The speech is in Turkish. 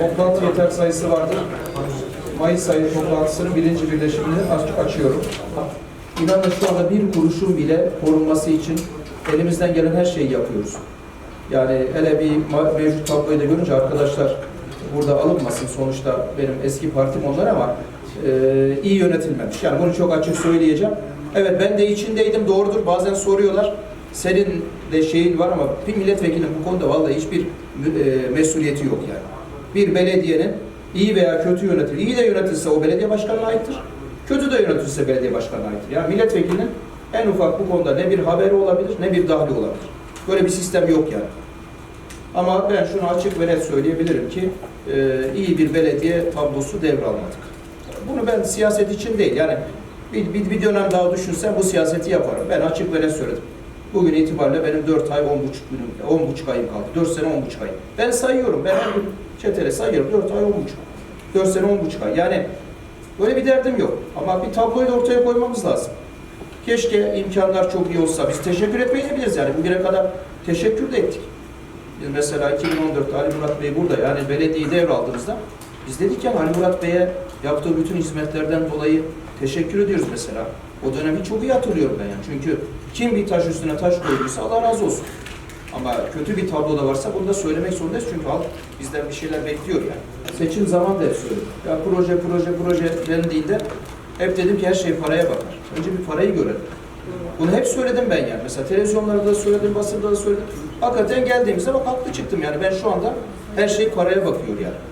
toplantı yeter sayısı vardı. Mayıs ayı toplantısının birinci birleşimini aç- açıyorum. İnanın şu anda bir kuruşun bile korunması için elimizden gelen her şeyi yapıyoruz. Yani hele bir mevcut tabloyu da görünce arkadaşlar burada alınmasın. Sonuçta benim eski partim onlar ama e, iyi yönetilmemiş. Yani bunu çok açık söyleyeceğim. Evet ben de içindeydim doğrudur. Bazen soruyorlar. Senin de şeyin var ama bir milletvekilinin bu konuda vallahi hiçbir e, mesuliyeti yok yani. Bir belediyenin iyi veya kötü yönetir. İyi de yönetilse o belediye başkanına aittir. Kötü de yönetilse belediye başkanına aittir. Yani milletvekilinin en ufak bu konuda ne bir haberi olabilir ne bir dahli olabilir. Böyle bir sistem yok yani. Ama ben şunu açık ve net söyleyebilirim ki e, iyi bir belediye tablosu devralmadık. Bunu ben siyaset için değil yani bir, bir, bir dönem daha düşünsem bu siyaseti yaparım. Ben açık ve net söyledim. Bugün itibariyle benim 4 ay 10 buçuk günüm, 10 buçuk ayım kaldı. 4 sene 10 buçuk ay. Ben sayıyorum. Ben her gün çetele sayıyorum. 4 ay 10 buçuk. 4 sene 10 buçuk ay. Yani böyle bir derdim yok. Ama bir tabloyu da ortaya koymamız lazım. Keşke imkanlar çok iyi olsa. Biz teşekkür etmeyebiliriz yani. Bugüne kadar teşekkür de ettik. Biz mesela 2014'te Ali Murat Bey burada yani belediyeyi devraldığımızda biz dedik ya Ali Murat Bey'e yaptığı bütün hizmetlerden dolayı teşekkür ediyoruz mesela. O dönemi çok iyi hatırlıyorum ben yani. Çünkü kim bir taş üstüne taş koyduysa Allah razı olsun. Ama kötü bir tablo da varsa bunu da söylemek zorundayız çünkü halk bizden bir şeyler bekliyor yani. Seçim zaman da hep söyledim. Ya proje proje proje dendiğinde hep dedim ki her şey paraya bakar. Önce bir parayı görelim. Bunu hep söyledim ben yani. Mesela televizyonlarda da söyledim, basında da söyledim. Hakikaten geldiğimizde bak haklı çıktım yani. Ben şu anda her şey paraya bakıyor yani.